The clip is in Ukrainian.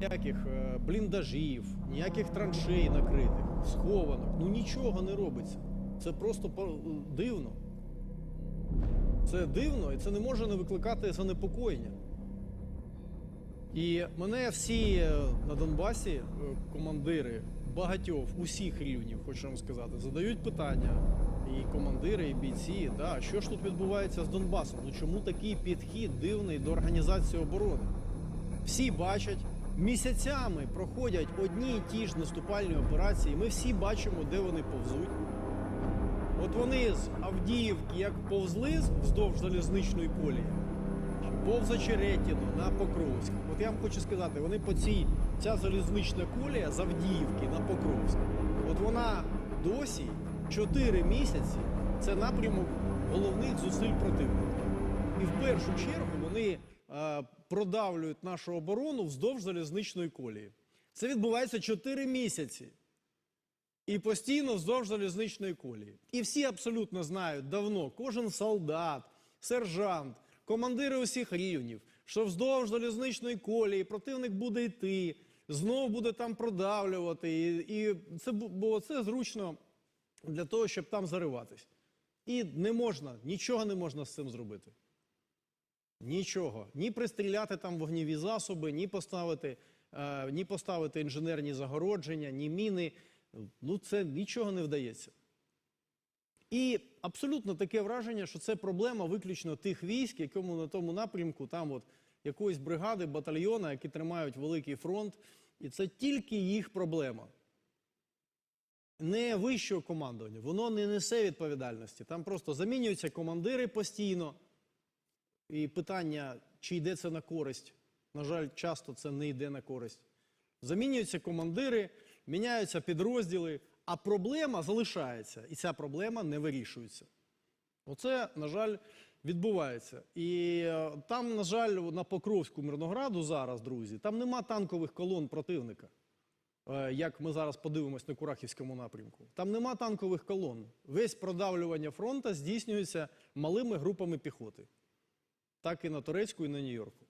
ніяких е, бліндажів, ніяких траншей накритих, схованок. Ну нічого не робиться. Це просто дивно. Це дивно і це не може не викликати занепокоєння. І мене всі е, на Донбасі, е, командири багатьох, усіх рівнів, хочу вам сказати, задають питання. І командири, і бійці, да, що ж тут відбувається з Донбасом? Ну чому такий підхід дивний до організації оборони? Всі бачать, місяцями проходять одні й ті ж наступальні операції. Ми всі бачимо, де вони повзуть. От вони з Авдіївки як повзли вздовж залізничної колії, повз Очеретіно на Покровськ. От я вам хочу сказати, вони по цій ця залізнична колія з Авдіївки на Покровськ. От вона досі 4 місяці це напрямок головних зусиль противника. І в першу чергу вони продавлюють нашу оборону вздовж залізничної колії. Це відбувається 4 місяці. І постійно вздовж залізничної колії. І всі абсолютно знають давно, кожен солдат, сержант, командири усіх рівнів, що вздовж залізничної колії противник буде йти, знов буде там продавлювати. І, і це, бо це зручно для того, щоб там зариватись. І не можна, нічого не можна з цим зробити. Нічого. Ні пристріляти там вогневі засоби, ні поставити, е, ні поставити інженерні загородження, ні міни. Ну, це нічого не вдається. І абсолютно таке враження, що це проблема виключно тих військ, якому на тому напрямку, там от якоїсь бригади, батальйона, які тримають великий фронт. І це тільки їх проблема. Не вищого командування, воно не несе відповідальності. Там просто замінюються командири постійно. І питання, чи йде це на користь. На жаль, часто це не йде на користь. Замінюються командири, міняються підрозділи, а проблема залишається, і ця проблема не вирішується. Оце, на жаль, відбувається. І е, там, на жаль, на Покровську Мирнограду зараз, друзі, там нема танкових колон противника. Е, Як ми зараз подивимось на Курахівському напрямку. Там нема танкових колон. Весь продавлювання фронту здійснюється малими групами піхоти. Так і на Турецьку, і на Нью-Йорку.